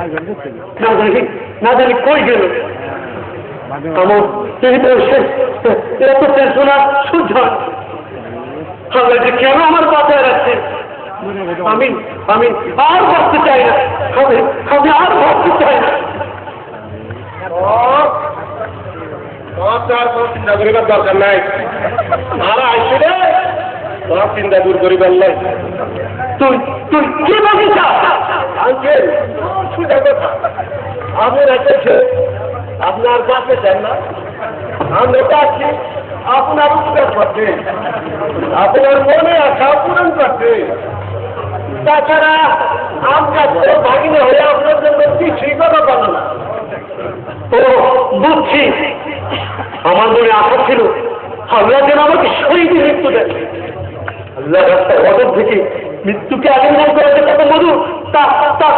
না জানি না জানি কই গেল আমার এই বয়সে এত টেনশন সহ্য হয় কেন আমার বাঁচায় রাখছে আমি আমি আর বাঁচতে চাই না আমি আমি আর বাঁচতে চাই না দরকার নাই আর আইসি রে চিন্তা দূর করিবার নাই। তুই তুই কি বলিস আঙ্কেল সোজা কথা। আপনি রেখেছে, আপনার কাছে চান না। আমরা তো আপনার উপকার করতে। আপনার মনে আশা পূরণ করতে। তাছাড়া আমরা তো ভাগিনে হয়ে আপনার জন্য কিছুই কথা পাবো না। ও, বুঝছি। আমার মনে আশা ছিল আমরা যেন আমাকে শহীদ মৃত্যু দেন আল্লাহ রাস্তায় অদর থেকে মৃত্যুকে আলিঙ্গন করেছে কত মধু তা তা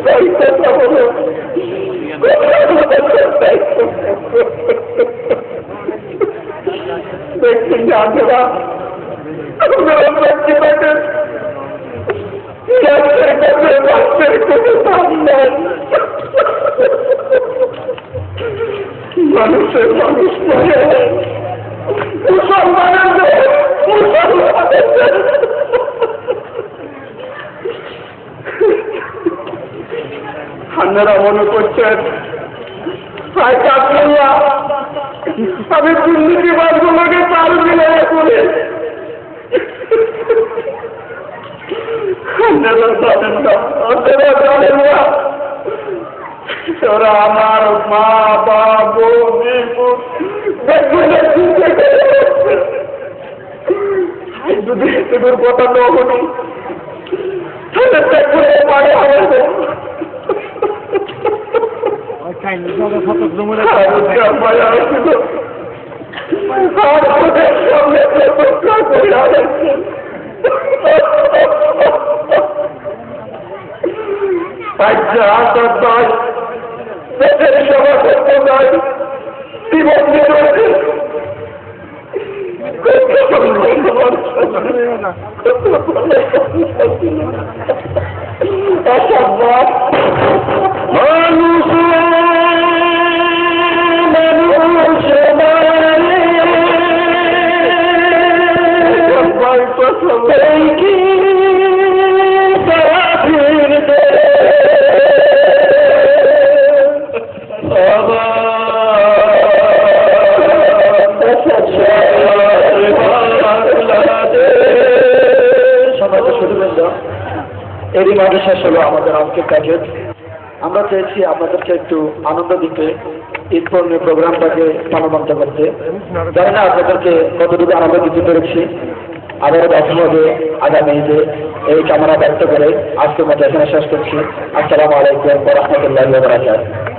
perfecto, amor. perfecto. Bekleyince var. Allah'ım beklemedim. Gerçekten bir başlıklı annem. Yanışır, yanışır. Musallanındır, musallanındır. আপনারা মনে করছেন হায় কাকুয়া আমি দুর্নীতিবাদ গুলোকে তার মিলাই করে আপনারা জানেন না আপনারা ওরা আমার মা বাবু যদি এগুলোর কথা ন হলো Olha a foto do mulher. Cara, eu quero apanhar isso. Cara, eu vou deixar o meu tempo pra apanhar isso. Vai tirar, rapaz. Você tem que chamar a responsabilidade. Se você não é isso. Essa voz এরই মাঝে শেষ হলো আমাদের আজকের কাজের আমরা চেয়েছি আপনাদেরকে একটু আনন্দ দিতে, ঈদ পূর্ণের প্রোগ্রামটাকে প্রাণবন্ত করতে। জানি না আপনাদেরকে কতটুকু আনন্দ দিতে পেরেছি। আবারও দেখা হবে আগামী ঈদে এই কামনা ব্যক্ত করে আজকের মতো এখানে শেষ করছি। আসসালামু আলাইকুম রহমতুল্লাহ বারাকাতুহু।